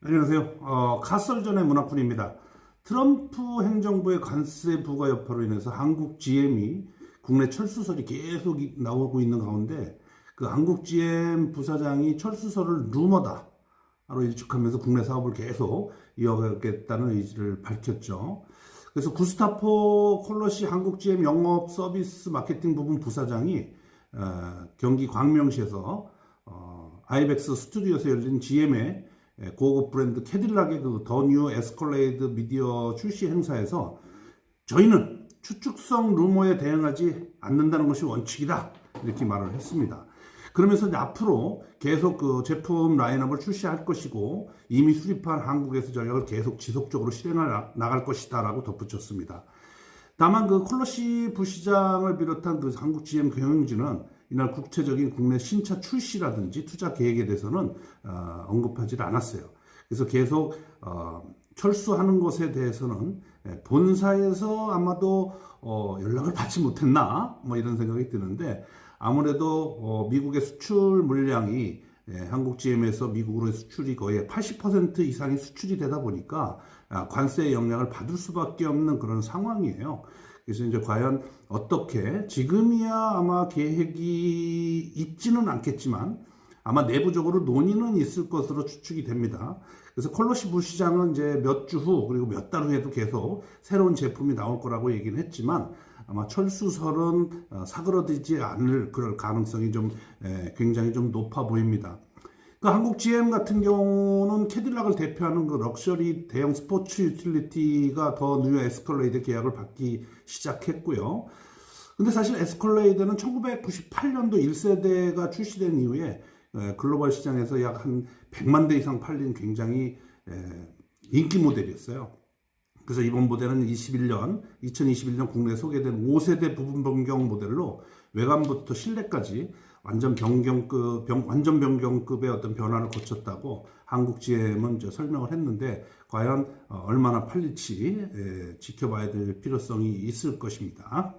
안녕하세요. 어, 가설 전의 문화푼입니다. 트럼프 행정부의 관세 부과 여파로 인해서 한국 GM이 국내 철수설이 계속 이- 나오고 있는 가운데 그 한국 GM 부사장이 철수설을 루머다. 로 일축하면서 국내 사업을 계속 이어가겠다는 의지를 밝혔죠. 그래서 구스타포 콜러시 한국 GM 영업 서비스 마케팅 부분 부사장이 어, 경기 광명시에서 어, 아이벡스 스튜디오에서 열린 GM의 고급 브랜드 캐딜락의 그 더 뉴 에스컬레이드 미디어 출시 행사에서 저희는 추측성 루머에 대응하지 않는다는 것이 원칙이다 이렇게 말을 했습니다. 그러면서 앞으로 계속 그 제품 라인업을 출시할 것이고 이미 수립한 한국에서 전략을 계속 지속적으로 실행해 나갈 것이다라고 덧붙였습니다. 다만 그 콜러시 부시장을 비롯한 그 한국 GM 경영진은 이날 국체적인 국내 신차 출시라든지 투자 계획에 대해서는 어, 언급하지 않았어요. 그래서 계속 어, 철수하는 것에 대해서는 예, 본사에서 아마도 어, 연락을 받지 못했나 뭐 이런 생각이 드는데 아무래도 어, 미국의 수출 물량이 예, 한국 GM에서 미국으로의 수출이 거의 80% 이상이 수출이 되다 보니까 아, 관세의 영향을 받을 수밖에 없는 그런 상황이에요. 그래서 이제 과연 어떻게 지금이야 아마 계획이 있지는 않겠지만 아마 내부적으로 논의는 있을 것으로 추측이 됩니다. 그래서 콜로시 부시장은 이제 몇 주 후 그리고 몇 달 후에도 계속 새로운 제품이 나올 거라고 얘기는 했지만 아마 철수설은 어, 사그러들지 않을 그럴 가능성이 좀 에, 굉장히 좀 높아 보입니다. 그 한국 GM 같은 경우는 캐딜락을 대표하는 그 럭셔리 대형 스포츠 유틸리티가 더 뉴 에스컬레이드 계약을 받기 시작했고요. 근데 사실 에스컬레이드는 1998년도 1세대가 출시된 이후에 에, 글로벌 시장에서 약 한 100만 대 이상 팔린 굉장히 에, 인기 모델이었어요. 그래서 이번 모델은 21년, 2021년 국내에 소개된 5세대 부분 변경 모델로 외관부터 실내까지 완전 변경급, 변- 완전 변경급의 어떤 변화를 거쳤다고 한국 GM은 이제 설명을 했는데 과연 어, 얼마나 팔릴지 에, 지켜봐야 될 필요성이 있을 것입니다.